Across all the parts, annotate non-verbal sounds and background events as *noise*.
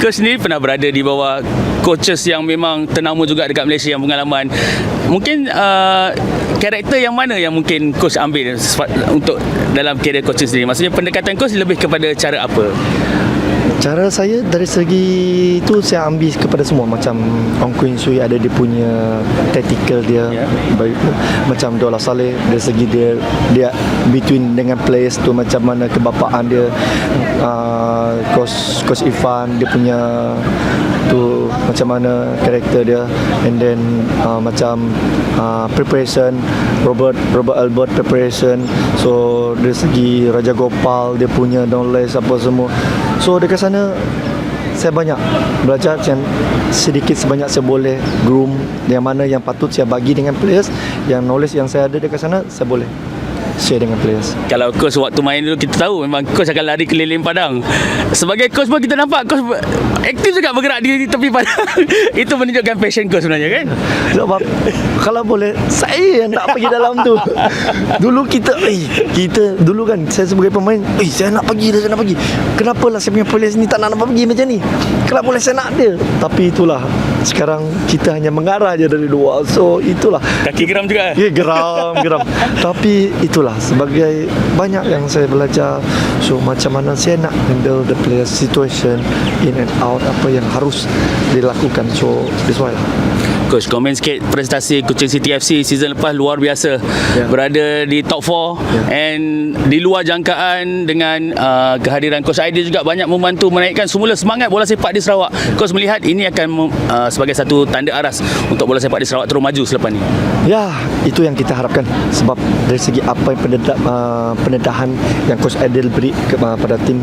Coach sendiri pernah berada di bawah coaches yang memang ternama juga dekat Malaysia yang pengalaman. Mungkin uh, karakter yang mana yang mungkin coach ambil untuk dalam karier coach sendiri? Maksudnya pendekatan coach lebih kepada cara apa? Cara saya dari segi tu saya ambil kepada semua macam Ong Queen Sui ada dia punya tactical dia baik, macam Dola Saleh dari segi dia dia between dengan players tu macam mana kebapaan dia uh, coach coach Irfan dia punya tu macam mana karakter dia. And then uh, macam uh, preparation Robert Robert Albert preparation. So dari segi Raja Gopal dia punya knowledge apa semua. So dekat sana saya banyak belajar yang sedikit sebanyak saya boleh groom. Yang mana yang patut saya bagi dengan players yang knowledge yang saya ada dekat sana saya boleh share dengan players Kalau coach waktu main dulu kita tahu memang coach akan lari keliling padang. Sebagai coach pun kita nampak coach aktif juga bergerak di, di tepi padang. *laughs* Itu menunjukkan passion coach sebenarnya kan? Sebab kalau boleh saya yang nak pergi dalam tu. Dulu kita eh kita dulu kan saya sebagai pemain, eh saya nak pergi dah saya nak pergi. Kenapalah saya punya players ni tak nak nampak pergi macam ni? Kalau boleh saya nak dia. Tapi itulah sekarang kita hanya mengarah je dari luar. So itulah Kaki geram juga. Ya geram geram *laughs* Tapi itulah Sebagai Banyak yang saya belajar. So macam mana saya nak Handle the player situation In and out Apa yang harus Dilakukan. So That's why lah Coach, komen sikit prestasi Kuching City FC season lepas luar biasa. Ya. Berada di top 4 and di luar jangkaan dengan uh, kehadiran Coach Aidil juga banyak membantu menaikkan semula semangat bola sepak di Sarawak. Coach melihat ini akan uh, sebagai satu tanda aras untuk bola sepak di Sarawak terus maju selepas ni. Ya, itu yang kita harapkan sebab dari segi apa yang pendedah, uh, pendedahan yang coach Adil beri kepada tim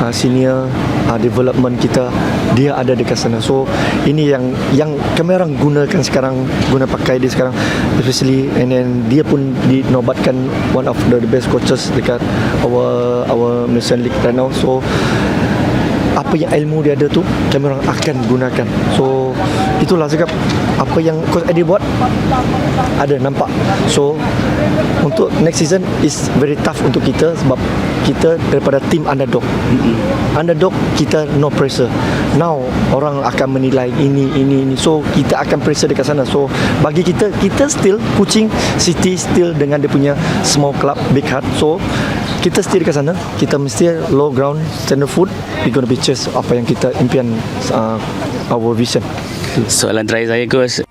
uh, senior uh, development kita dia ada dekat sana. So ini yang yang kami orang gunakan sekarang guna pakai dia sekarang especially and then dia pun dinobatkan one of the best coaches dekat our our Malaysian League right now. So apa yang ilmu dia ada tu kami orang akan gunakan so itulah cakap apa yang coach Eddie buat ada nampak so untuk next season is very tough untuk kita sebab kita daripada tim underdog. Underdog kita no pressure. Now orang akan menilai ini ini ini. So kita akan pressure dekat sana. So bagi kita kita still Kuching City still dengan dia punya small club big heart. So kita still dekat sana. Kita mesti low ground standard food. We gonna be chase apa yang kita impian uh, our vision. Soalan terakhir saya Coach,